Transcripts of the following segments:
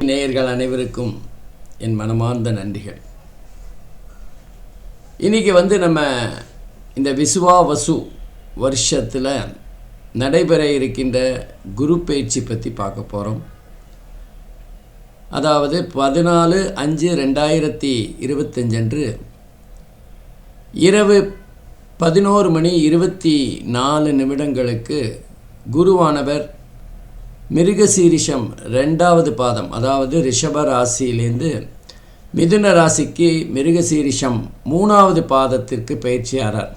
நேயர்கள் அனைவருக்கும் என் மனமார்ந்த நன்றிகள். இன்னைக்கு வந்து நம்ம இந்த விசுவா வசு வருஷத்தில் நடைபெற இருக்கின்ற குரு பயிற்சி பற்றி பார்க்க போகிறோம் அதாவது பதினாலு அஞ்சு ரெண்டாயிரத்தி இருபத்தஞ்சன்று இரவு பதினோரு மணி இருபத்தி நாலு நிமிடங்களுக்கு குருவானவர் மிருகசீரிஷம் ரெண்டாவது பாதம் அதாவது ரிஷப ராசியிலேருந்து மிதுன ராசிக்கு மிருகசீரிஷம் மூணாவது பாதத்திற்கு பயிற்சியாரார்.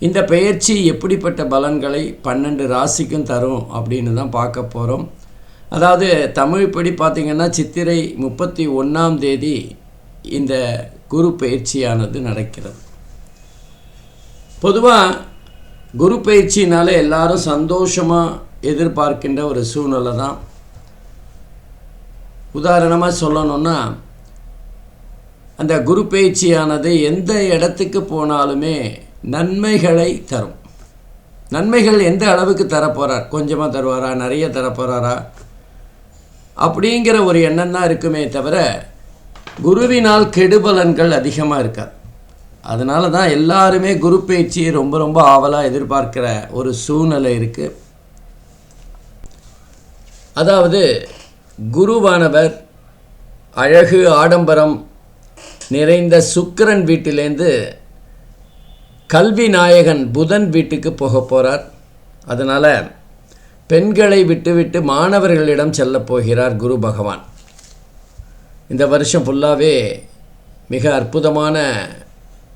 இந்த பயிற்சி எப்படிப்பட்ட பலன்களை பன்னெண்டு ராசிக்கும் தரும் அப்படின்னு தான் பார்க்க போகிறோம் அதாவது தமிழ்படி பார்த்திங்கன்னா சித்திரை முப்பத்தி ஒன்றாம் தேதி இந்த குரு பயிற்சியானது நடக்கிறது. பொதுவாக குரு பயிற்சினால எல்லாரும் சந்தோஷமாக எதிர்பார்க்கின்ற ஒரு சூழ்நிலை தான். உதாரணமாக சொல்லணும்னா அந்த குரு பயிற்சியானது எந்த இடத்துக்கு போனாலுமே நன்மைகளை தரும். நன்மைகள் எந்த அளவுக்கு தரப்போகிறார் கொஞ்சமாக தருவாரா? நிறைய தரப்போகிறாரா அப்படிங்கிற ஒரு எண்ணம் தான் இருக்குமே தவிர குருவினால் கெடுபலன்கள் அதிகமாக இருக்காது. அதனால தான் எல்லாருமே குரு பயிற்சியை ரொம்ப ரொம்ப ஆவலாக எதிர்பார்க்கிற ஒரு சூழ்நிலை இருக்குது அதாவது குருவானவர் அழகு ஆடம்பரம் நிறைந்த சுக்கிரன் வீட்டிலேருந்து கல்வி நாயகன் புதன் வீட்டுக்கு போக போகிறார் அதனால் பெண்களை விட்டுவிட்டு மாணவர்களிடம் செல்லப் போகிறார் குரு பகவான். இந்த வருஷம் ஃபுல்லாகவே மிக அற்புதமான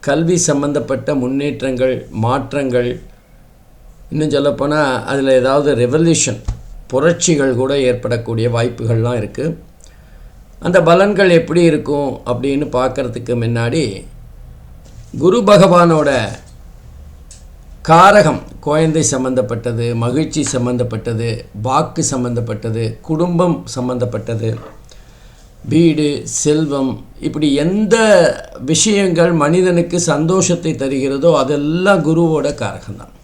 கல்வி சம்பந்தப்பட்ட முன்னேற்றங்கள் மாற்றங்கள். இன்னும் சொல்லப்போனால் அதில் ஏதாவது ரெவல்யூஷன் புரட்சிகள் கூட ஏற்படக்கூடிய வாய்ப்புகள்லாம் இருக்குது அந்த பலன்கள் எப்படி இருக்கும் அப்படின்னு பார்க்குறதுக்கு முன்னாடி குரு பகவானோட காரகம் குழந்தை சம்பந்தப்பட்டது மகிழ்ச்சி சம்பந்தப்பட்டது வாக்கு சம்பந்தப்பட்டது குடும்பம் சம்பந்தப்பட்டது. வீடு செல்வம் இப்படி எந்த விஷயங்கள் மனிதனுக்கு சந்தோஷத்தை தருகிறதோ அதெல்லாம் குருவோட காரகம்தான்.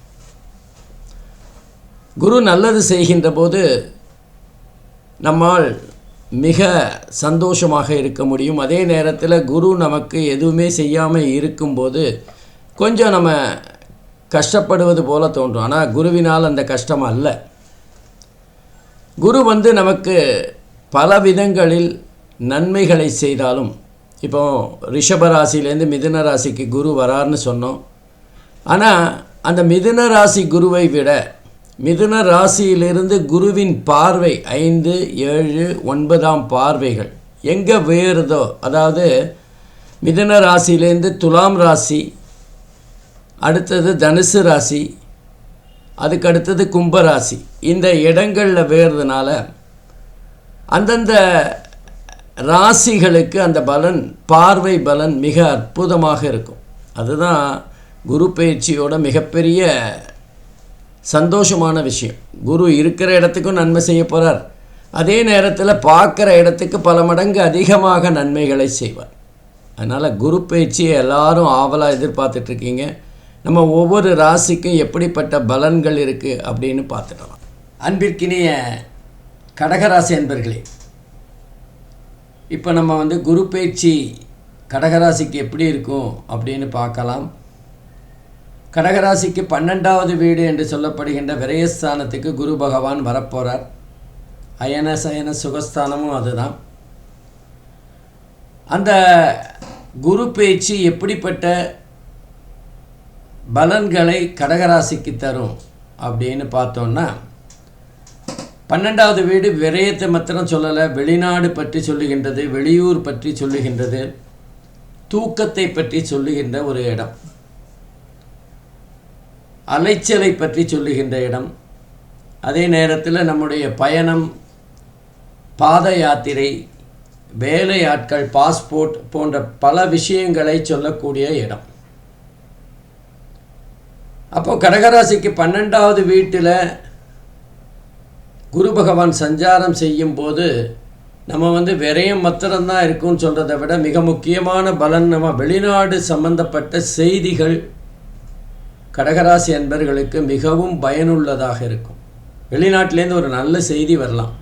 குரு நல்லது செய்கின்ற போது நம்மால் மிக சந்தோஷமாக இருக்க முடியும். அதே நேரத்தில் குரு நமக்கு எதுவுமே செய்யாமல் இருக்கும்போது கொஞ்சம் நம்ம கஷ்டப்படுவது போல தோன்றும். ஆனால் குருவினால் அந்த கஷ்டம் அல்ல. குரு வந்து நமக்கு பல விதங்களில் நன்மைகளை செய்தாலும் இப்போ ரிஷப ராசிலேருந்து மிதுன ராசிக்கு குரு வரார்னு சொன்னோம். ஆனால் அந்த மிதுன ராசி குருவை விட மிதுன ராசியிலிருந்து குருவின் பார்வை ஐந்து ஏழு ஒன்பதாம் பார்வைகள் எங்கே வேறுதோ அதாவது மிதுன ராசியிலேருந்து துலாம் ராசி அடுத்தது தனுசு ராசி அதுக்கு அடுத்தது கும்பராசி இந்த இடங்களில் வேறுறதுனால அந்தந்த ராசிகளுக்கு அந்த பலன் பார்வை பலன் மிக அற்புதமாக இருக்கும். அதுதான் குரு பயிற்சியோட மிகப்பெரிய சந்தோஷமான விஷயம். குரு இருக்கிற இடத்துக்கும் நன்மை செய்ய போகிறார் அதே நேரத்தில் பார்க்குற இடத்துக்கு பல மடங்கு அதிகமாக நன்மைகளை செய்வார். அதனால் குரு பயிற்சியை எல்லாரும் ஆவலாக எதிர்பார்த்துட்ருக்கீங்க நம்ம ஒவ்வொரு ராசிக்கும் எப்படிப்பட்ட பலன்கள் இருக்குது அப்படின்னு பார்த்துடலாம் அன்பிற்கினிய கடகராசி அன்பர்களே இப்போ நம்ம வந்து குரு பயிற்சி கடகராசிக்கு எப்படி இருக்கும் அப்படின்னு பார்க்கலாம். கடகராசிக்கு பன்னெண்டாவது வீடு என்று சொல்லப்படுகின்ற விரயஸ்தானத்துக்கு குரு பகவான் வரப்போகிறார் அயன சயன சுகஸ்தானமும் அதுதான். அந்த குரு பேச்சு எப்படிப்பட்ட பலன்களை கடகராசிக்கு தரும் அப்படின்னு பார்த்தோன்னா பன்னெண்டாவது வீடு விரயத்தை மாத்திரம் சொல்லலை வெளிநாடு பற்றி சொல்லுகின்றது வெளியூர் பற்றி சொல்லுகின்றது தூக்கத்தை பற்றி சொல்லுகின்ற ஒரு இடம். அலைச்சலை பற்றி சொல்லுகின்ற இடம். அதே நேரத்தில் நம்முடைய பயணம் பாத யாத்திரை வேலையாட்கள் பாஸ்போர்ட் போன்ற பல விஷயங்களை சொல்லக்கூடிய இடம். அப்போது கடகராசிக்கு பன்னெண்டாவது வீட்டில் குரு பகவான் சஞ்சாரம் செய்யும் போது நம்ம வந்து விரயம் மத்திரம்தான் இருக்கும்னு சொல்கிறத விட மிக முக்கியமான பலன் நம்ம வெளிநாடு சம்பந்தப்பட்ட செய்திகள் கடகராசி அன்பர்களுக்கு மிகவும் பயனுள்ளதாக இருக்கும். வெளிநாட்டிலேருந்து ஒரு நல்ல செய்தி வரலாம்.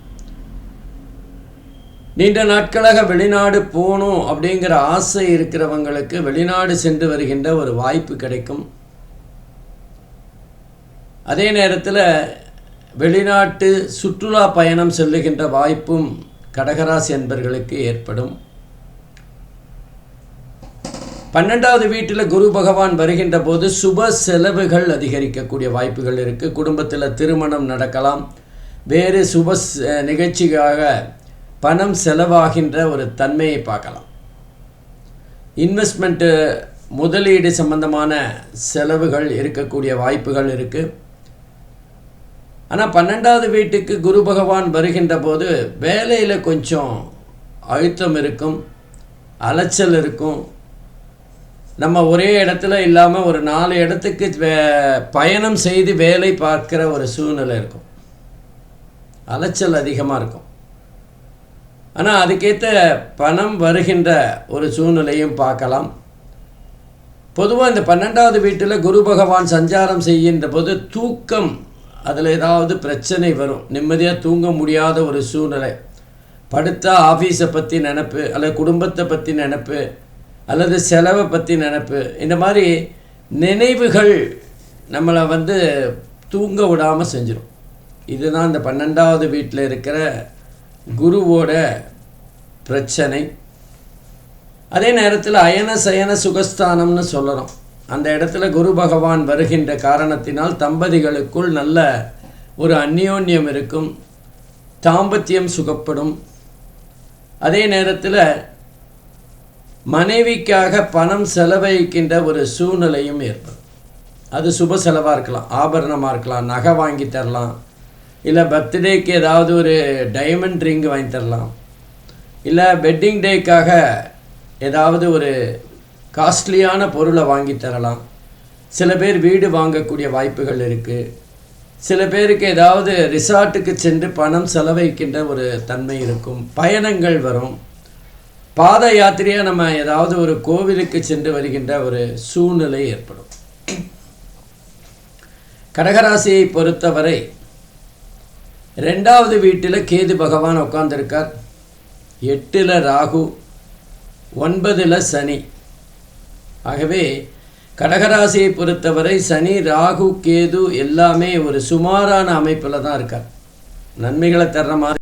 நீண்ட நாட்களாக வெளிநாடு போகணும் அப்படிங்கிற ஆசை இருக்கிறவங்களுக்கு வெளிநாடு சென்று வருகின்ற ஒரு வாய்ப்பு கிடைக்கும். அதே நேரத்தில் வெளிநாட்டு சுற்றுலா பயணம் செல்லுகின்ற வாய்ப்பும் கடகராசி என்பர்களுக்கு ஏற்படும். பன்னெண்டாவது வீட்டில் குரு பகவான் வருகின்ற போது சுப செலவுகள் அதிகரிக்கக்கூடிய வாய்ப்புகள் இருக்குது குடும்பத்தில் திருமணம் நடக்கலாம். வேறு சுப நிகழ்ச்சிக்காக பணம் செலவாகின்ற ஒரு தன்மையை பார்க்கலாம். இன்வெஸ்ட்மெண்ட்டு முதலீடு சம்பந்தமான செலவுகள் இருக்கக்கூடிய வாய்ப்புகள் இருக்குது ஆனால் பன்னெண்டாவது வீட்டுக்கு குரு பகவான் வருகின்ற போது வேலையில் கொஞ்சம் அழுத்தம் இருக்கும் அலைச்சல் இருக்கும். நம்ம ஒரே இடத்துல இல்லாமல் ஒரு நாலு இடத்துக்கு பயணம் செய்து வேலை பார்க்குற ஒரு சூழ்நிலை இருக்கும். அலைச்சல் அதிகமாக இருக்கும். ஆனால் அதுக்கேற்ற பணம் வருகின்ற ஒரு சூழ்நிலையும் பார்க்கலாம். பொதுவாக இந்த பன்னெண்டாவது வீட்டில் குரு பகவான் சஞ்சாரம் செய்கின்ற போது தூக்கம் அதில் ஏதாவது பிரச்சனை வரும். நிம்மதியாக தூங்க முடியாத ஒரு சூழ்நிலை. படுத்தா ஆஃபீஸை பற்றி நினப்பு அல்லது குடும்பத்தை பற்றி நினப்பு அல்லது செலவை பற்றி நினப்பு. இந்த மாதிரி நினைவுகள் நம்மளை வந்து தூங்க விடாமல் செஞ்சிடும் இதுதான் இந்த பன்னெண்டாவது வீட்டில் இருக்கிற குருவோட பிரச்சனை. அதே நேரத்தில் அயன சயன சுகஸ்தானம்னு சொல்லணும். அந்த இடத்துல குரு பகவான் வருகின்ற காரணத்தினால் தம்பதிகளுக்குள் நல்ல ஒரு அந்யோன்யம் இருக்கும் தாம்பத்தியம் சுகப்படும். அதே நேரத்தில் மனைவிக்காக பணம் செலவழிக்கின்ற ஒரு சூழ்நிலையும் ஏற்படும். அது சுப செலவாக இருக்கலாம் ஆபரணமாக இருக்கலாம் நகை வாங்கி தரலாம் இல்லை பர்த்டேக்கு ஏதாவது ஒரு டைமண்ட் ரிங் வாங்கி தரலாம் இல்லை வெட்டிங் டேக்காக ஏதாவது ஒரு காஸ்ட்லியான பொருளை வாங்கி தரலாம். சில பேர் வீடு வாங்கக்கூடிய வாய்ப்புகள் இருக்குது சில பேருக்கு ஏதாவது ரிசார்ட்டுக்கு சென்று பணம் செலவழிக்கின்ற ஒரு தன்மை இருக்கும். பயணங்கள் வரும். பாத யாத்திரையாக நம்ம ஏதாவது ஒரு கோவிலுக்கு சென்று வருகின்ற ஒரு சூழ்நிலை ஏற்படும். கடகராசியை பொறுத்தவரை ரெண்டாவது வீட்டில் கேது பகவான் உட்காந்துருக்கார் எட்டில் ராகு ஒன்பதில் சனி. ஆகவே கடகராசியை பொறுத்தவரை சனி ராகு கேது எல்லாமே ஒரு சுமாரான அமைப்பில் தான் இருக்கார். நன்மைகளை தர்ற மாதிரி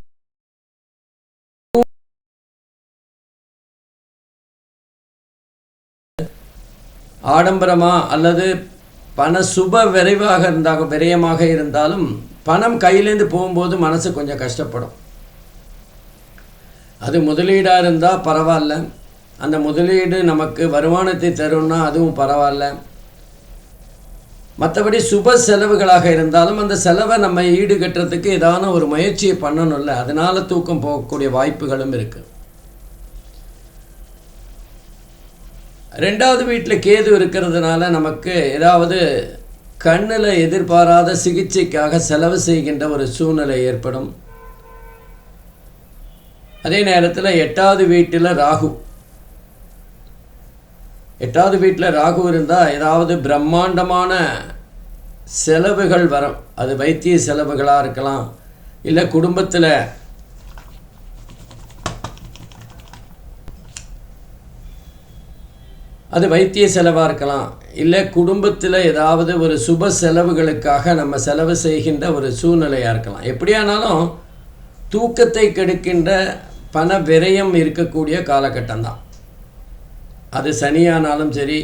ஆடம்பரமா அல்லது பண சுப விரைவாக இருந்தாக விரயமாக இருந்தாலும் பணம் கையிலேருந்து போகும்போது மனசு கொஞ்சம் கஷ்டப்படும். அது முதலீடாக இருந்தால் பரவாயில்ல. அந்த முதலீடு நமக்கு வருமானத்தை தரும்னா அதுவும் பரவாயில்ல. மற்றபடி சுப செலவுகளாக இருந்தாலும் அந்த செலவை நம்ம ஈடுகட்டுறதுக்கு ஏதான ஒரு முயற்சியை பண்ணணும்ல. அதனால தூக்கம் போகக்கூடிய வாய்ப்புகளும் இருக்குது ரெண்டாவது வீட்டில் கேது இருக்கிறதுனால நமக்கு ஏதாவது கண்ணில் எதிர்பாராத சிகிச்சைக்காக செலவு செய்கின்ற ஒரு சூழ்நிலை ஏற்படும். அதே நேரத்தில் எட்டாவது வீட்டில் ராகு. எட்டாவது வீட்டில் ராகு இருந்தால் ஏதாவது பிரம்மாண்டமான செலவுகள் வரும். அது வைத்திய செலவுகளாக இருக்கலாம். இல்லை குடும்பத்தில் அது வைத்திய செலவாக இருக்கலாம். இல்லை குடும்பத்தில் ஏதாவது ஒரு சுப செலவுகளுக்காக நம்ம செலவு செய்கின்ற ஒரு சூழ்நிலையாக இருக்கலாம். எப்படியானாலும் தூக்கத்தை கெடுக்கின்ற பண விரயம் இருக்கக்கூடிய காலகட்டம் தான். அது சனியானாலும் சரி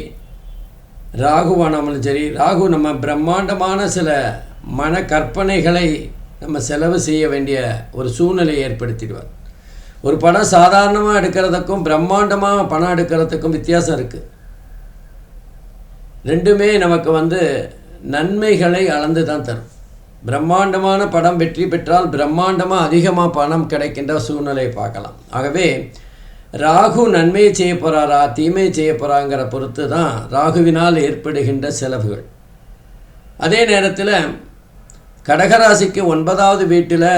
ராகுவானாலும் சரி ராகு நம்ம பிரம்மாண்டமான சில மன கற்பனைகளை நம்ம செலவு செய்ய வேண்டிய ஒரு சூழ்நிலையை ஏற்படுத்திடுவார். ஒரு படம் சாதாரணமாக எடுக்கிறதுக்கும் பிரம்மாண்டமாக பணம் எடுக்கிறதுக்கும் வித்தியாசம் இருக்குது ரெண்டுமே நமக்கு வந்து நன்மைகளை அளந்து தான் தரும். பிரம்மாண்டமான படம் வெற்றி பெற்றால் பிரம்மாண்டமாக அதிகமாக பணம் கிடைக்கின்ற சூழ்நிலையை பார்க்கலாம். ஆகவே ராகு நன்மையை செய்ய போகிறாரா தீமையை செய்ய போகிறாங்கிற பொறுத்து தான் ராகுவினால் ஏற்படுகின்ற செலவுகள். அதே நேரத்தில் கடகராசிக்கு ஒன்பதாவது வீட்டில்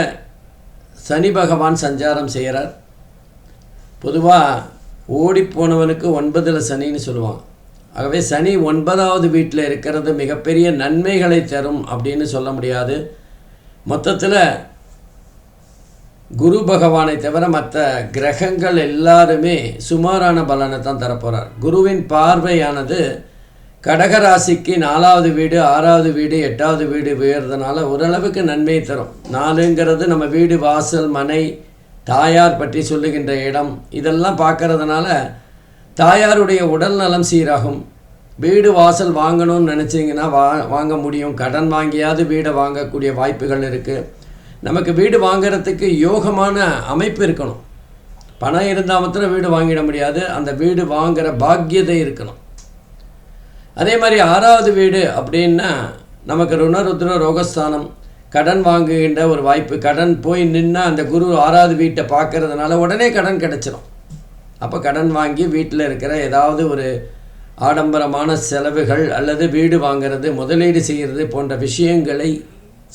சனி பகவான் சஞ்சாரம் செய்கிறார் பொதுவாக ஓடிப்போனவனுக்கு ஒன்பதில் சனின்னு சொல்லுவான் ஆகவே சனி ஒன்பதாவது வீட்டில் இருக்கிறது மிகப்பெரிய நன்மைகளை தரும் அப்படின்னு சொல்ல முடியாது. மொத்தத்தில் குரு பகவானை தவிர மற்ற கிரகங்கள் எல்லாருமே சுமாரான பலனை தான் தரப்போகிறார் குருவின் பார்வையானது கடகராசிக்கு நாலாவது வீடு ஆறாவது வீடு எட்டாவது வீடு உயர்றதுனால ஓரளவுக்கு நன்மையை தரும். நாலுங்கிறது நம்ம வீடு வாசல் மனை தாயார் பற்றி சொல்லுகின்ற இடம் இதெல்லாம் பார்க்கறதுனால தாயாருடைய உடல் நலம் சீராகும். வீடு வாசல் வாங்கணும்னு நினச்சிங்கன்னா வா வாங்க முடியும். கடன் வாங்கியாவது வீடை வாங்கக்கூடிய வாய்ப்புகள் இருக்குது நமக்கு வீடு வாங்கிறதுக்கு யோகமான அமைப்பு இருக்கணும். பணம் இருந்தால் மாத்திரம் வீடு வாங்கிட முடியாது. அந்த வீடு வாங்குகிற பாக்கியதை இருக்கணும். அதே மாதிரி ஆறாவது வீடு அப்படின்னா நமக்கு ருணருத்ர ரோகஸ்தானம் கடன் வாங்குகின்ற ஒரு வாய்ப்பு. கடன் போய் நின்று அந்த குரு ஆறாவது வீட்டை பார்க்கறதுனால உடனே கடன் கிடச்சிரும். அப்போ கடன் வாங்கி வீட்டில் இருக்கிற ஏதாவது ஒரு ஆடம்பரமான செலவுகள் அல்லது வீடு வாங்குறது முதலீடு செய்கிறது போன்ற விஷயங்களை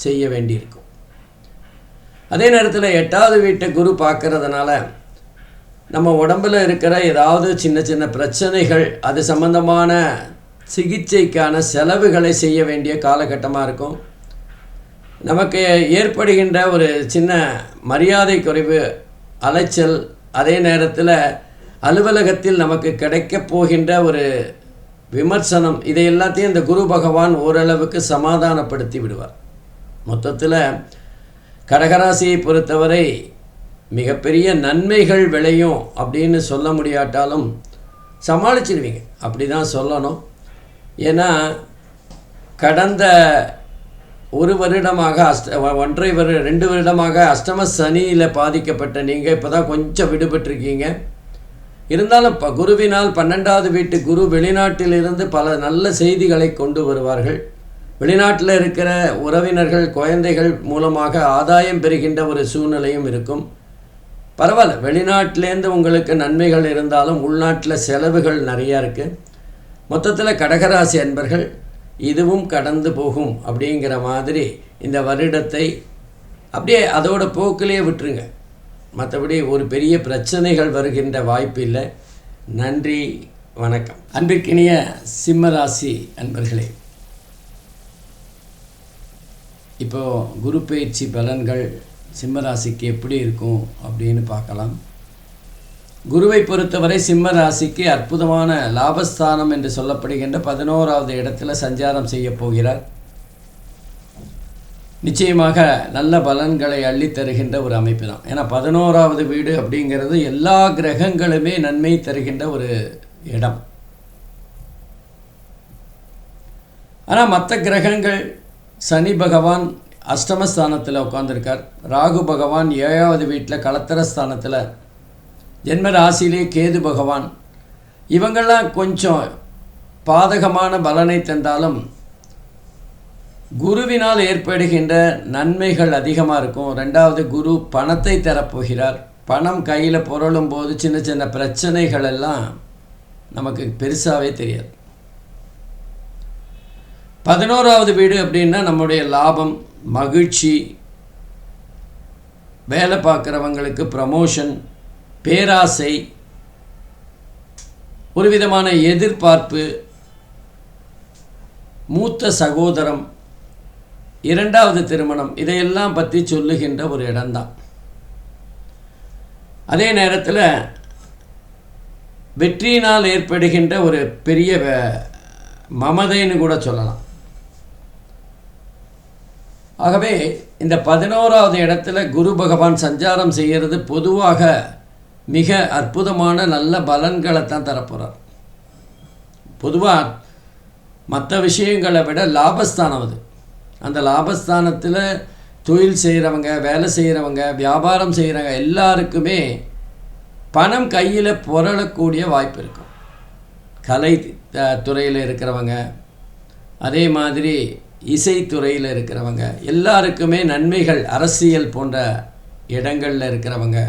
செய்ய வேண்டியிருக்கும். அதே நேரத்தில் எட்டாவது வீட்டை குரு பார்க்கறதுனால நம்ம உடம்பில் இருக்கிற ஏதாவது சின்ன சின்ன பிரச்சனைகள் அது சம்பந்தமான சிகிச்சைக்கான செலவுகளை செய்ய வேண்டிய காலகட்டமாக இருக்கும். நமக்கு ஏற்படுகின்ற ஒரு சின்ன மரியாதை குறைவு அலைச்சல் அதே நேரத்தில் அலுவலகத்தில் நமக்கு கிடைக்கப் போகின்ற ஒரு விமர்சனம் இதை எல்லாத்தையும் இந்த குரு பகவான் ஓரளவுக்கு சமாதானப்படுத்தி விடுவார். மொத்தத்தில் கடகராசியை பொறுத்தவரை மிகப்பெரிய நன்மைகள் விளையும் அப்படின்னு சொல்ல முடியாட்டாலும் சமாளிச்சிடுவீங்க அப்படி தான் சொல்லணும். ஏன்னா கடந்த ஒரு வருடமாக அஷ்ட ஒன்றை ஒன்றரை வருட ரெண்டு வருடமாக அஷ்டம சனியில் பாதிக்கப்பட்ட நீங்கள் இப்போ தான் கொஞ்சம் விடுபட்டிருக்கீங்க. இருந்தாலும் ப குருவினால் பன்னெண்டாவது வீட்டு குரு வெளிநாட்டிலிருந்து பல நல்ல செய்திகளை கொண்டு வருவார்கள். வெளிநாட்டில் இருக்கிற உறவினர்கள் குழந்தைகள் மூலமாக ஆதாயம் பெறுகின்ற ஒரு சூழ்நிலையும் இருக்கும். பரவாயில்ல வெளிநாட்டிலேருந்து உங்களுக்கு நன்மைகள் இருந்தாலும் உள்நாட்டில் செலவுகள் நிறையா இருக்குது மொத்தத்தில் கடகராசி அன்பர்கள் இதுவும் கடந்து போகும் அப்படிங்கிற மாதிரி இந்த வருடத்தை அப்படியே அதோட போக்கிலே விட்டுருங்க. மற்றபடி ஒரு பெரிய பிரச்சனைகள் வருகின்ற வாய்ப்பு இல்லை. நன்றி வணக்கம். அன்பிற்கினிய சிம்மராசி அன்பர்களே. இப்போ குரு பயிற்சி பலன்கள் சிம்மராசிக்கு எப்படி இருக்கும் அப்படின்னு பார்க்கலாம். குருவை பொறுத்தவரை சிம்ம ராசிக்கு அற்புதமான லாபஸ்தானம் என்று சொல்லப்படுகின்ற பதினோராவது இடத்துல சஞ்சாரம் செய்ய போகிறார். நிச்சயமாக நல்ல பலன்களை அள்ளித் தருகின்ற ஒரு அமைப்பு தான். ஏன்னா பதினோராவது வீடு அப்படிங்கிறது எல்லா கிரகங்களுமே நன்மை தருகின்ற ஒரு இடம். ஆனால் மற்ற கிரகங்கள் சனி பகவான் அஷ்டமஸ்தானத்தில் உட்காந்துருக்கார் ராகு பகவான் ஏழாவது வீட்டில் கலத்தரஸ்தானத்தில். ஜென்ம ராசியிலே கேது பகவான். இவங்கெல்லாம் கொஞ்சம் பாதகமான பலனை தந்தாலும் குருவினால் ஏற்படுகின்ற நன்மைகள் அதிகமாக இருக்கும். ரெண்டாவது குரு பணத்தை தரப்போகிறார். பணம் கையில் புரளும் போது சின்ன சின்ன பிரச்சனைகள் எல்லாம் நமக்கு பெருசாகவே தெரியாது. பதினோராவது வீடு அப்படின்னா நம்முடைய லாபம் மகிழ்ச்சி வேலை பார்க்குறவங்களுக்கு ப்ரமோஷன் பேராசை ஒரு விதமான எதிர்பார்ப்பு மூத்த சகோதரம் இரண்டாவது திருமணம் இதையெல்லாம் பற்றி சொல்லுகின்ற ஒரு இடம்தான். அதே நேரத்தில் வெற்றியினால் ஏற்படுகின்ற ஒரு பெரிய மமதைன்னு கூட சொல்லலாம். ஆகவே இந்த பதினோராவது இடத்துல குரு பகவான் சஞ்சாரம் செய்கிறது பொதுவாக மிக அற்புதமான நல்ல பலன்களை தான் தரப்போகிறார் பொதுவாக மற்ற விஷயங்களை விட லாபஸ்தானம் அது. அந்த லாபஸ்தானத்தில் தொழில் செய்கிறவங்க வேலை செய்கிறவங்க வியாபாரம் செய்கிறவங்க எல்லாருக்குமே பணம் கையில் புரளக்கூடிய வாய்ப்பு இருக்கும். கலை த- துறையில் இருக்கிறவங்க அதே மாதிரி இசைத்துறையில் இருக்கிறவங்க எல்லாருக்குமே நன்மைகள் அரசியல் போன்ற இடங்களில் இருக்கிறவங்க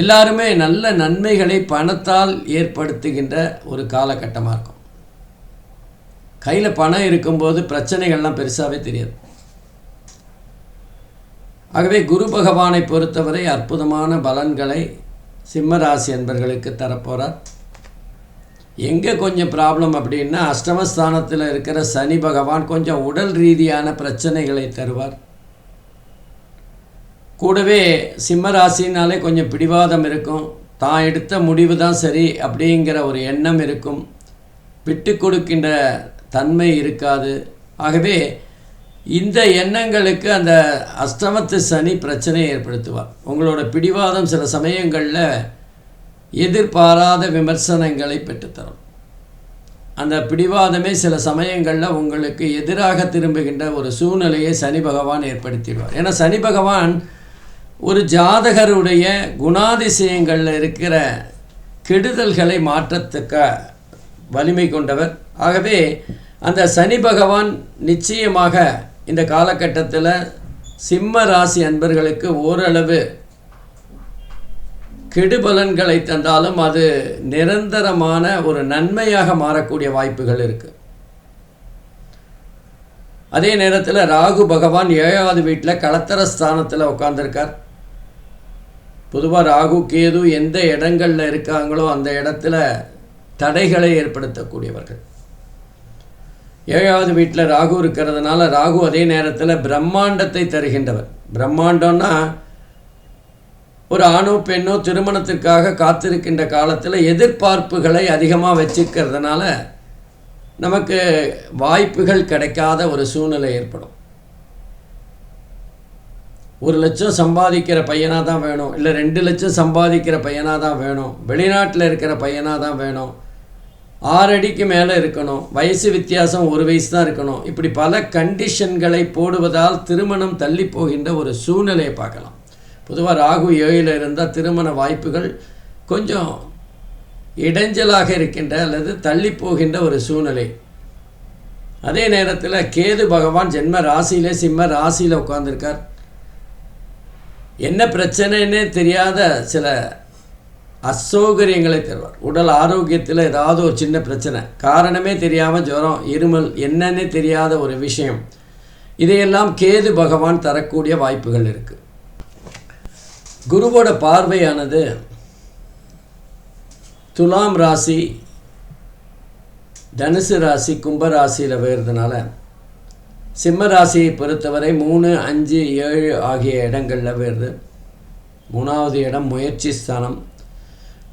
எல்லாருமே நல்ல நன்மைகளை பணத்தால் ஏற்படுத்துகின்ற ஒரு காலகட்டமாக இருக்கும். கையில் பணம் இருக்கும்போது பிரச்சனைகள்லாம் பெருசாகவே தெரியாது. ஆகவே குரு பகவானை பொறுத்தவரை அற்புதமான பலன்களை சிம்மராசி அன்பர்களுக்கு தரப்போகிறார் எங்கே கொஞ்சம் ப்ராப்ளம் அப்படின்னா அஷ்டமஸ்தானத்தில் இருக்கிற சனி பகவான் கொஞ்சம் உடல் ரீதியான பிரச்சனைகளை தருவார். கூடவே சிம்ம ராசினாலே கொஞ்சம் பிடிவாதம் இருக்கும். தான் எடுத்த முடிவு தான் சரி அப்படிங்கிற ஒரு எண்ணம் இருக்கும். விட்டு கொடுக்கின்ற தன்மை இருக்காது. ஆகவே இந்த எண்ணங்களுக்கு அந்த அஷ்டமத்து சனி பிரச்சனையை ஏற்படுத்துவார். உங்களோட பிடிவாதம் சில சமயங்களில் எதிர்பாராத விமர்சனங்களை பெற்றுத்தரும். அந்த பிடிவாதமே சில சமயங்களில் உங்களுக்கு எதிராக திரும்புகின்ற ஒரு சூழ்நிலையை சனி பகவான் ஏற்படுத்திடுவார். ஏன்னா சனி பகவான் ஒரு ஜாதகருடைய குணாதிசயங்களில் இருக்கிற கெடுதல்களை மாற்றத்துக்க வலிமை கொண்டவர். ஆகவே அந்த சனி பகவான் நிச்சயமாக இந்த காலகட்டத்தில் சிம்ம ராசி அன்பர்களுக்கு ஓரளவு கெடுபலன்களை தந்தாலும் அது நிரந்தரமான ஒரு நன்மையாக மாறக்கூடிய வாய்ப்புகள் இருக்கு. அதே நேரத்தில் ராகு பகவான் ஏழாவது வீட்டில் களத்தர ஸ்தானத்தில் உட்காந்துருக்கார் பொதுவாக ராகு கேது எந்த இடங்களில் இருக்காங்களோ அந்த இடத்துல தடைகளை ஏற்படுத்தக்கூடியவர்கள். ஏழாவது வீட்டில் ராகு இருக்கிறதுனால ராகு அதே நேரத்தில் பிரம்மாண்டத்தை தருகின்றவர். பிரம்மாண்டம்னா ஒரு ஆணோ பெண்ணோ திருமணத்திற்காக காத்திருக்கின்ற காலத்தில் எதிர்பார்ப்புகளை அதிகமாக வச்சுக்கிறதுனால நமக்கு வாய்ப்புகள் கிடைக்காத ஒரு சூழ்நிலை ஏற்படும். ஒரு லட்சம் சம்பாதிக்கிற பையனாக தான் வேணும். இல்லை ரெண்டு லட்சம் சம்பாதிக்கிற பையனாக தான் வேணும். வெளிநாட்டில் இருக்கிற பையனாக தான் வேணும். ஆறு அடிக்கு மேலே இருக்கணும். வயசு வித்தியாசம் ஒரு வயசு தான் இருக்கணும். இப்படி பல கண்டிஷன்களை போடுவதால் திருமணம் தள்ளி போகின்ற ஒரு சூழ்நிலையை பார்க்கலாம். பொதுவாக ராகு ஏழில் இருந்தால் திருமண வாய்ப்புகள் கொஞ்சம் இடைஞ்சலாக இருக்கின்ற அல்லது தள்ளி போகின்ற ஒரு சூழ்நிலை. அதே நேரத்தில் கேது பகவான் ஜென்ம ராசியிலே சிம்ம ராசியில் உட்காந்துருக்கார் என்ன பிரச்சனைன்னே தெரியாத சில அசௌகரியங்களை தருவார். உடல் ஆரோக்கியத்தில் ஏதாவது ஒரு சின்ன பிரச்சனை. காரணமே தெரியாமல் ஜுரம் இருமல் என்னன்னே தெரியாத ஒரு விஷயம். இதையெல்லாம் கேது பகவான் தரக்கூடிய வாய்ப்புகள் இருக்குது குருவோட பார்வையானது துலாம் ராசி தனுசு ராசி கும்ப ராசியில் வருதுனால சிம்ம ராசியை பொறுத்தவரை மூணு அஞ்சு ஏழு ஆகிய இடங்களில் வருது மூணாவது இடம் முயற்சி ஸ்தானம்.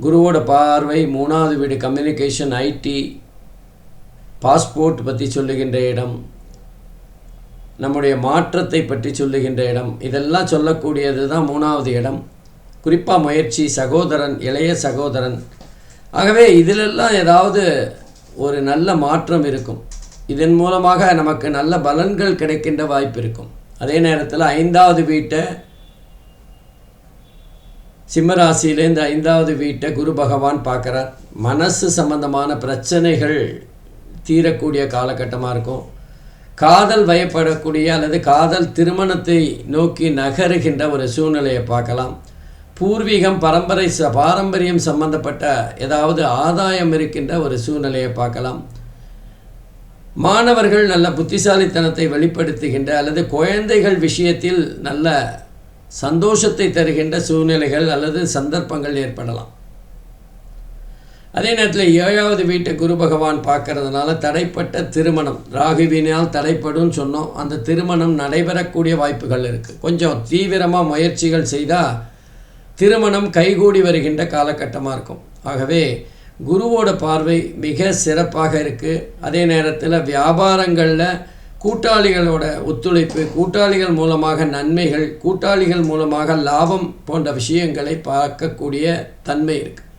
குருவோட பார்வை மூணாவது வீடு கம்யூனிகேஷன் ஐடி பாஸ்போர்ட் பற்றி சொல்லுகின்ற இடம். நம்முடைய மாற்றத்தை பற்றி சொல்லுகின்ற இடம். இதெல்லாம் சொல்லக்கூடியது தான் மூணாவது இடம். குறிப்பாக முயற்சி சகோதரன் இளைய சகோதரன். ஆகவே இதிலெல்லாம் ஏதாவது ஒரு நல்ல மாற்றம் இருக்கும். இதன் மூலமாக நமக்கு நல்ல பலன்கள் கிடைக்கின்ற வாய்ப்பு இருக்கும். அதே நேரத்தில் ஐந்தாவது வீட்டை சிம்மராசியிலேருந்து ஐந்தாவது வீட்டை குரு பகவான் பார்க்குறார். மனசு சம்பந்தமான பிரச்சனைகள் தீரக்கூடிய காலகட்டமாக இருக்கும். காதல் வயப்படக்கூடிய அல்லது காதல் திருமணத்தை நோக்கி நகருகின்ற ஒரு சூழ்நிலையை பார்க்கலாம். பூர்வீகம் பரம்பரை ச பாரம்பரியம் சம்பந்தப்பட்ட ஏதாவது ஆதாயம் இருக்கின்ற ஒரு சூழ்நிலையை பார்க்கலாம். மாணவர்கள் நல்ல புத்திசாலித்தனத்தை வெளிப்படுத்துகின்ற அல்லது குழந்தைகள் விஷயத்தில் நல்ல சந்தோஷத்தை தருகின்ற சூழ்நிலைகள் அல்லது சந்தர்ப்பங்கள் ஏற்படலாம். அதே நேரத்தில் ஏழாவது வீட்டை குரு பகவான் பார்க்கறதுனால தடைப்பட்ட திருமணம். ராகுவினால் தடைப்படும் சொன்னோம். அந்த திருமணம் நடைபெறக்கூடிய வாய்ப்புகள் இருக்குது கொஞ்சம் தீவிரமாக முயற்சிகள் செய்தால் திருமணம் கைகூடி வருகின்ற காலகட்டமாக இருக்கும். ஆகவே குருவோட பார்வை மிக சிறப்பாக இருக்குது அதே நேரத்தில் வியாபாரங்களில் கூட்டாளிகளோட ஒத்துழைப்பு கூட்டாளிகள் மூலமாக நன்மைகள் கூட்டாளிகள் மூலமாக லாபம் போன்ற விஷயங்களை பார்க்கக்கூடிய தன்மை இருக்குது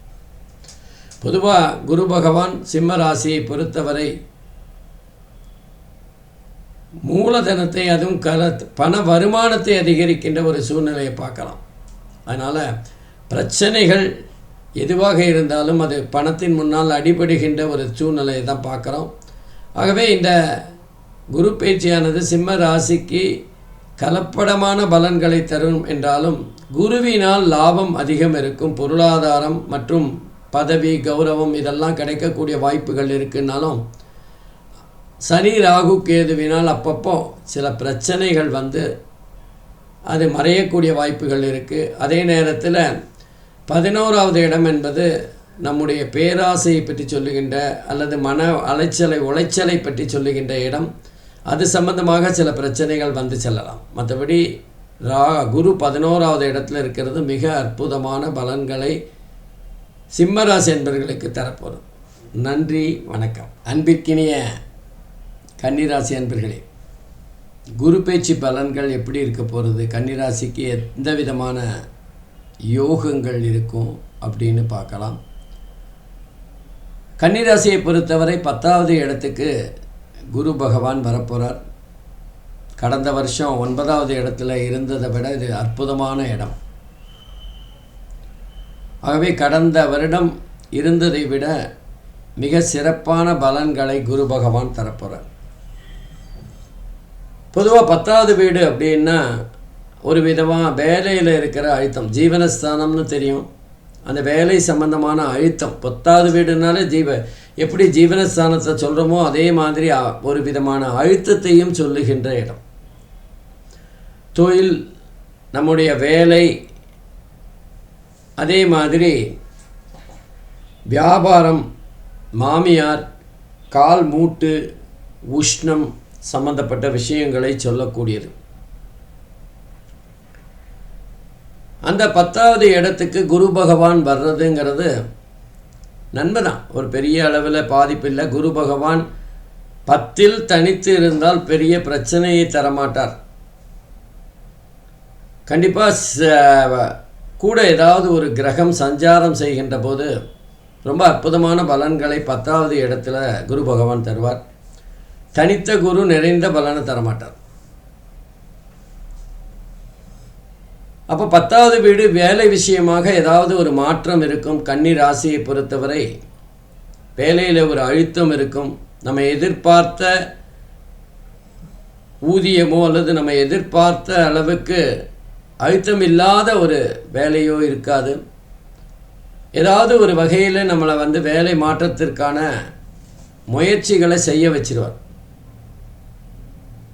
பொதுவாக குரு பகவான் சிம்ம ராசியை பொறுத்தவரை மூலதனத்தை அதுவும் கல பண வருமானத்தை அதிகரிக்கின்ற ஒரு சூழ்நிலையை பார்க்கலாம். அதனால் பிரச்சனைகள் எதுவாக இருந்தாலும் அது பணத்தின் முன்னால் அடிபடுகின்ற ஒரு சூழ்நிலையை தான் பார்க்குறோம். ஆகவே இந்த குரு பேச்சியானது சிம்ம ராசிக்கு கலப்படமான பலன்களை தரும் என்றாலும் குருவினால் லாபம் அதிகம் இருக்கும் பொருளாதாரம் மற்றும் பதவி கௌரவம் இதெல்லாம் கிடைக்கக்கூடிய வாய்ப்புகள் இருக்குன்னாலும் சனி ராகு கேதுவினால் அப்பப்போ சில பிரச்சனைகள் வந்து அது மறையக்கூடிய வாய்ப்புகள் இருக்குது அதே நேரத்தில் பதினோராவது இடம் என்பது நம்முடைய பேராசையை பற்றி சொல்லுகின்ற அல்லது மன அலைச்சலை உளைச்சலை பற்றி சொல்லுகின்ற இடம். அது சம்பந்தமாக சில பிரச்சனைகள் வந்து செல்லலாம். மற்றபடி ரா குரு பதினோராவது இடத்துல இருக்கிறது மிக அற்புதமான பலன்களை சிம்மராசி என்பவர்களுக்கு தரப்போகிறோம் நன்றி வணக்கம். அன்பிற்கினிய கன்னிராசி அன்பர்களே குரு பேச்சு பலன்கள் எப்படி இருக்க போகிறது கன்னிராசிக்கு எந்த விதமான யோகங்கள் இருக்கும் அப்படின்னு பார்க்கலாம். கன்னிராசியை பொறுத்தவரை பத்தாவது இடத்துக்கு குரு பகவான் வரப்போகிறார் கடந்த வருஷம் ஒன்பதாவது இடத்துல இருந்ததை விட இது அற்புதமான இடம். ஆகவே கடந்த வருடம் இருந்ததை விட மிக சிறப்பான பலன்களை குரு பகவான் தரப்போகிறார் பொதுவாக பத்தாவது வீடு அப்படின்னா ஒரு விதமாக வேலையில் இருக்கிற அழுத்தம் ஜீவனஸ்தானம்னு தெரியும். அந்த வேலை சம்பந்தமான அழுத்தம் பத்தாவது வீடுனாலே ஜீவ எப்படி ஜீவனஸ்தானத்தை சொல்கிறோமோ அதே மாதிரி ஒரு விதமான அழுத்தத்தையும் சொல்லுகின்ற இடம். தொழில் நம்முடைய வேலை அதே மாதிரி வியாபாரம் மாமியார் கால் மூட்டு உஷ்ணம் சம்பந்தப்பட்ட விஷயங்களை சொல்லக்கூடியது. அந்த பத்தாவது இடத்துக்கு குரு பகவான் வர்றதுங்கிறது நன்மை தான் ஒரு பெரிய அளவில் பாதிப்பு இல்லை. குரு பகவான் பத்தில் தனித்து இருந்தால் பெரிய பிரச்சனையை தரமாட்டார். கண்டிப்பாக கூட ஏதாவது ஒரு கிரகம் சஞ்சாரம் செய்கின்ற போது ரொம்ப அற்புதமான பலன்களை பத்தாவது இடத்துல குரு பகவான் தருவார். தனித்த குரு நிறைந்த பலனை தரமாட்டார். அப்போ பத்தாவது வீடு வேலை விஷயமாக ஏதாவது ஒரு மாற்றம் இருக்கும். கன்னி ராசியை பொறுத்தவரை வேலையில் ஒரு அழுத்தம் இருக்கும். நம்ம எதிர்பார்த்த ஊதியமோ அல்லது நம்ம எதிர்பார்த்த அளவுக்கு அழுத்தம் இல்லாத ஒரு வேலையோ இருக்காது. ஏதாவது ஒரு வகையில் நம்மளை வந்து வேலை மாற்றத்திற்கான முயற்சிகளை செய்ய வச்சிருவார்.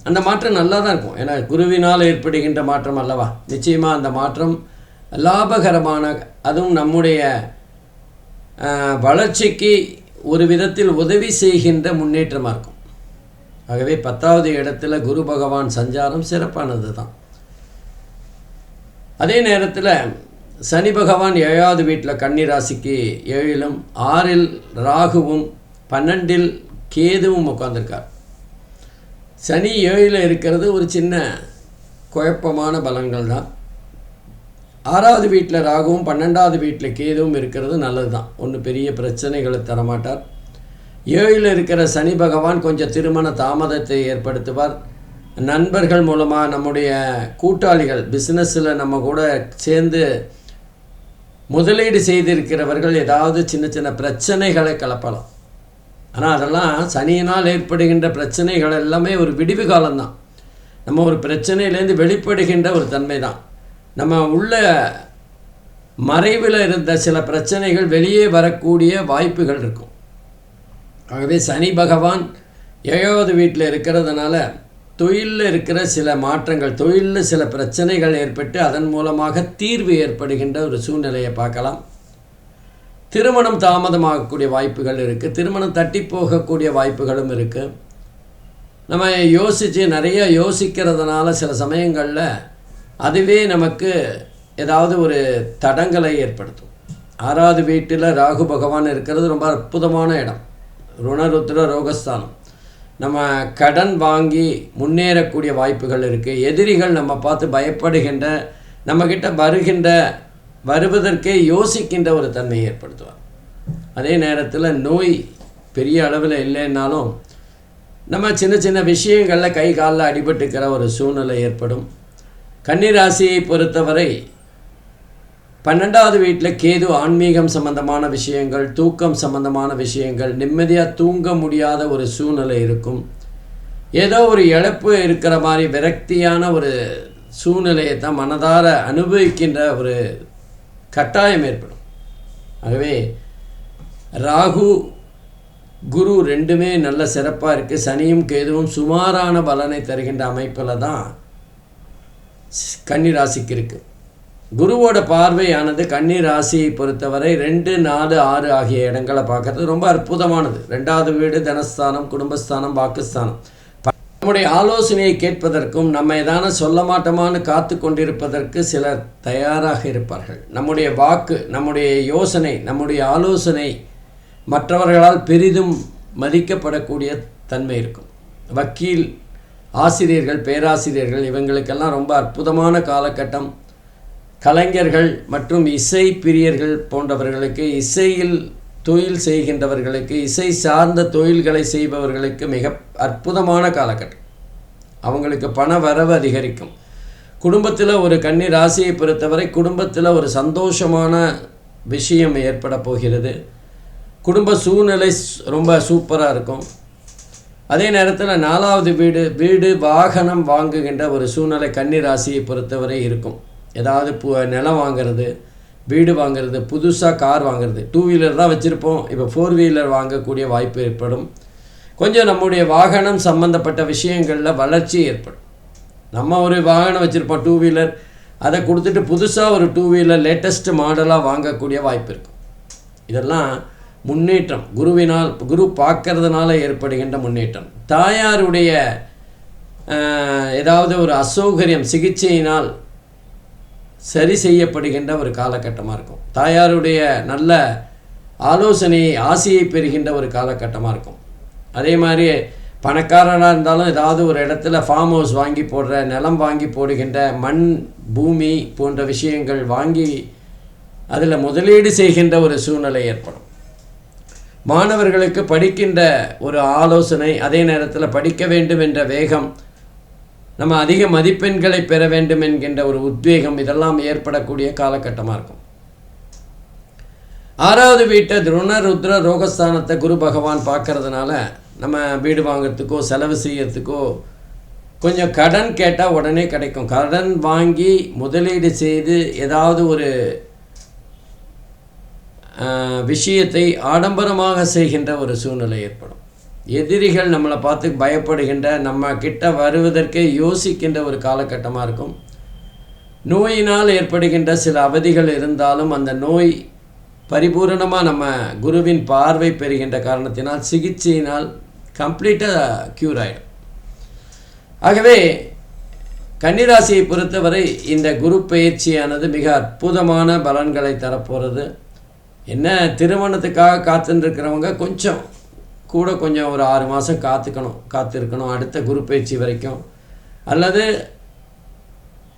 அந்த மாற்றம் நல்லா தான் இருக்கும். ஏன்னா குருவினால் ஏற்படுகின்ற மாற்றம் அல்லவா? நிச்சயமாக அந்த மாற்றம் லாபகரமான அதுவும் நம்முடைய வளர்ச்சிக்கு ஒரு விதத்தில் உதவி செய்கின்ற முன்னேற்றமாக இருக்கும். ஆகவே பத்தாவது இடத்துல குரு பகவான் சஞ்சாரம் சிறப்பானது தான் அதே நேரத்தில் சனி பகவான் ஏழாவது வீட்டில் கன்னிராசிக்கு ஏழிலும் ஆறில் ராகுவும் பன்னெண்டில் கேதுவும் உட்காந்துருக்கார் சனி ஏழில் இருக்கிறது ஒரு சின்ன குழப்பமான பலன்கள் தான். ஆறாவது வீட்டில் ராகுவும் பன்னெண்டாவது வீட்டில் கேதுவும் இருக்கிறது நல்லது தான் ஒன்றும் பெரிய பிரச்சனைகளை தரமாட்டார். ஏழில் இருக்கிற சனி பகவான் கொஞ்சம் திருமண தாமதத்தை ஏற்படுத்துவார். நண்பர்கள் மூலமாக நம்முடைய கூட்டாளிகள் பிஸ்னஸில் நம்ம கூட சேர்ந்து முதலீடு செய்திருக்கிறவர்கள் ஏதாவது சின்ன சின்ன பிரச்சனைகளை கலப்பலாம். ஆனால் அதெல்லாம் சனியினால் ஏற்படுகின்ற பிரச்சனைகள் எல்லாமே ஒரு விடிவு காலம்தான். நம்ம ஒரு பிரச்சனையிலேருந்து வெளிப்படுகின்ற ஒரு தன்மை தான் நம்ம உள்ள மறைவில் இருந்த சில பிரச்சனைகள் வெளியே வரக்கூடிய வாய்ப்புகள் இருக்கும். ஆகவே சனி பகவான் ஏழாவது வீட்டில் இருக்கிறதுனால தொழிலில் இருக்கிற சில மாற்றங்கள் தொழிலில் சில பிரச்சனைகள் ஏற்பட்டு அதன் மூலமாக தீர்வு ஏற்படுகின்ற ஒரு சூழ்நிலையை பார்க்கலாம். திருமணம் தாமதமாகக்கூடிய வாய்ப்புகள் இருக்குது திருமணம் தட்டி போகக்கூடிய வாய்ப்புகளும் இருக்குது நம்ம யோசித்து நிறைய யோசிக்கிறதுனால சில சமயங்களில் அதுவே நமக்கு ஏதாவது ஒரு தடங்களை ஏற்படுத்தும். ஆறாவது வீட்டில் ராகு பகவான் இருக்கிறது ரொம்ப அற்புதமான இடம். ருணருத்ர ரோகஸ்தானம். நம்ம கடன் வாங்கி முன்னேறக்கூடிய வாய்ப்புகள் இருக்குது எதிரிகள் நம்ம பார்த்து பயப்படுகின்ற நம்மக்கிட்ட வருகின்ற வருவதற்கே யோசிக்கின்ற ஒரு தன்மையை ஏற்படுத்துவார். அதே நேரத்தில் நோய் பெரிய அளவில் இல்லைன்னாலும் நம்ம சின்ன சின்ன விஷயங்களில் கை காலில் அடிபட்டுக்கிற ஒரு சூழ்நிலை ஏற்படும். கன்னிராசியை பொறுத்தவரை பன்னெண்டாவது வீட்டில் கேது ஆன்மீகம் சம்பந்தமான விஷயங்கள் தூக்கம் சம்பந்தமான விஷயங்கள் நிம்மதியாக தூங்க முடியாத ஒரு சூழ்நிலை இருக்கும். ஏதோ ஒரு இழப்பு இருக்கிற மாதிரி விரக்தியான ஒரு சூழ்நிலையை தான் மனதார அனுபவிக்கின்ற ஒரு கட்டாயம் ஏற்படும். ஆகவே ராகு குரு ரெண்டுமே நல்ல சிறப்பாக இருக்குது சனியும் கேதுவும் சுமாரான பலனை தருகின்ற அமைப்பில் தான் கன்னி ராசிக்கு இருக்குது குருவோட பார்வையானது கன்னி ராசியை பொறுத்தவரை ரெண்டு நாலு ஆறு ஆகிய இடங்களை பார்க்கறது ரொம்ப அற்புதமானது. ரெண்டாவது வீடு தனஸ்தானம் குடும்பஸ்தானம் வாக்குஸ்தானம். நம்முடைய ஆலோசனையை கேட்பதற்கும் நம்ம ஏதான சொல்ல மாட்டோமான்னு காத்து கொண்டிருப்பதற்கு சிலர் தயாராக இருப்பார்கள். நம்முடைய வாக்கு நம்முடைய யோசனை நம்முடைய ஆலோசனை மற்றவர்களால் பெரிதும் மதிக்கப்படக்கூடிய தன்மை இருக்கும். வக்கீல் ஆசிரியர்கள் பேராசிரியர்கள் இவங்களுக்கெல்லாம் ரொம்ப அற்புதமான காலகட்டம். கலைஞர்கள் மற்றும் இசை பிரியர்கள் போன்றவர்களுக்கு இசையில் தொழில் செய்கின்றவர்களுக்கு இசை சார்ந்த தொழில்களை செய்பவர்களுக்கு மிக அற்புதமான காலகட்டம். அவங்களுக்கு பண வரவு அதிகரிக்கும். குடும்பத்தில் ஒரு கன்னி ராசியை பொறுத்தவரை குடும்பத்தில் ஒரு சந்தோஷமான விஷயம் ஏற்பட போகிறது. குடும்ப சூழ்நிலை ரொம்ப சூப்பராக இருக்கும். அதே நேரத்தில் நாலாவது வீடு வீடு வாகனம் வாங்குகின்ற ஒரு சூழ்நிலை கன்னி ராசியை பொறுத்தவரை இருக்கும். ஏதாவது பு நிலம் வாங்குறது வீடு வாங்குறது புதுசாக கார் வாங்குறது. டூ வீலர் தான் வச்சுருப்போம். இப்போ ஃபோர் வீலர் வாங்கக்கூடிய வாய்ப்பு ஏற்படும். கொஞ்சம் நம்முடைய வாகனம் சம்மந்தப்பட்ட விஷயங்களில் வளர்ச்சி ஏற்படும். நம்ம ஒரு வாகனம் வச்சுருப்போம் டூ வீலர் அதை கொடுத்துட்டு புதுசாக ஒரு டூ வீலர் லேட்டஸ்ட் மாடலாக வாங்கக்கூடிய வாய்ப்பு இருக்கும். இதெல்லாம் முன்னேற்றம். குருவினால் குரு பார்க்கறதுனால ஏற்படுகின்ற முன்னேற்றம். தாயாருடைய ஏதாவது ஒரு அசௌகரியம் சிகிச்சையினால் சரி செய்யப்படுகின்ற ஒரு காலகட்டமாக இருக்கும். தாயாருடைய நல்ல ஆலோசனை ஆசையை பெறுகின்ற ஒரு காலகட்டமாக இருக்கும். அதே மாதிரி பணக்காரனாக இருந்தாலும் ஏதாவது ஒரு இடத்துல ஃபார்ம் ஹவுஸ் வாங்கி போடுற நிலம் வாங்கி போடுகின்ற மண் பூமி போன்ற விஷயங்கள் வாங்கி அதில் முதலீடு செய்கின்ற ஒரு சூழ்நிலை ஏற்படும். மாணவர்களுக்கு படிக்கின்ற ஒரு ஆலோசனை அதே நேரத்தில் படிக்க வேண்டும் என்ற வேகம் நம்ம அதிக மதிப்பெண்களை பெற வேண்டும் என்கின்ற ஒரு உத்வேகம் இதெல்லாம் ஏற்படக்கூடிய காலகட்டமாக இருக்கும். ஆறாவது வீட்டை துருண ருத்ர ரோகஸ்தானத்தை குரு பகவான் பார்க்கறதுனால நம்ம வீடு வாங்கிறதுக்கோ செலவு செய்யறதுக்கோ கொஞ்சம் கடன் கேட்டால் உடனே கிடைக்கும். கடன் வாங்கி முதலீடு செய்து ஏதாவது ஒரு விஷயத்தை ஆடம்பரமாக செய்கின்ற ஒரு சூழ்நிலை ஏற்படும். எதிரிகள் நம்மளை பார்த்து பயப்படுகின்ற நம்ம கிட்ட வருவதற்கே யோசிக்கின்ற ஒரு காலகட்டமாக இருக்கும். நோயினால் ஏற்படுகின்ற சில அவதிகள் இருந்தாலும் அந்த நோய் பரிபூரணமாக நம்ம குருவின் பார்வை பெறுகின்ற காரணத்தினால் சிகிச்சையினால் கம்ப்ளீட்டாக க்யூர் ஆகிடும் ஆகவே கன்னிராசியை பொறுத்தவரை இந்த குரு பயிற்சியானது மிக அற்புதமான பலன்களை தரப்போகிறது என்ன திருமணத்துக்காக காத்துருக்கிறவங்க கொஞ்சம் கூட கொஞ்சம் ஒரு ஆறு மாதம் காத்துக்கணும் காத்திருக்கணும் அடுத்த குரு பயிற்சி வரைக்கும். அல்லது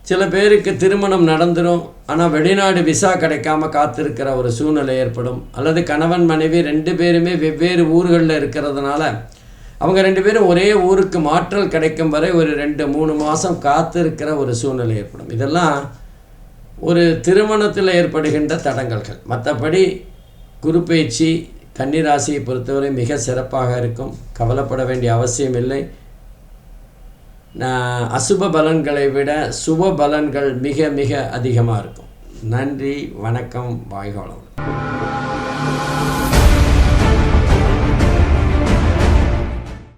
சில பேருக்கு திருமணம் நடந்துடும் ஆனால் வெளிநாடு விசா கிடைக்காம காத்திருக்கிற ஒரு சூழ்நிலை ஏற்படும். அல்லது கணவன் மனைவி ரெண்டு பேருமே வெவ்வேறு ஊர்களில் இருக்கிறதுனால அவங்க ரெண்டு பேரும் ஒரே ஊருக்கு மாற்றல் கிடைக்கும் வரை ஒரு ரெண்டு மூணு மாதம் காத்திருக்கிற ஒரு சூழ்நிலை ஏற்படும். இதெல்லாம் ஒரு திருமணத்தில் ஏற்படுகின்ற தடங்கல்கள். மற்றபடி குரு பயிற்சி கன்னிராசியை பொறுத்தவரை மிக சிறப்பாக இருக்கும். கவலைப்பட வேண்டிய அவசியம் இல்லை. அசுப பலன்களை விட சுப பலன்கள் மிக மிக அதிகமாக இருக்கும். நன்றி வணக்கம் வாய்கோளம்.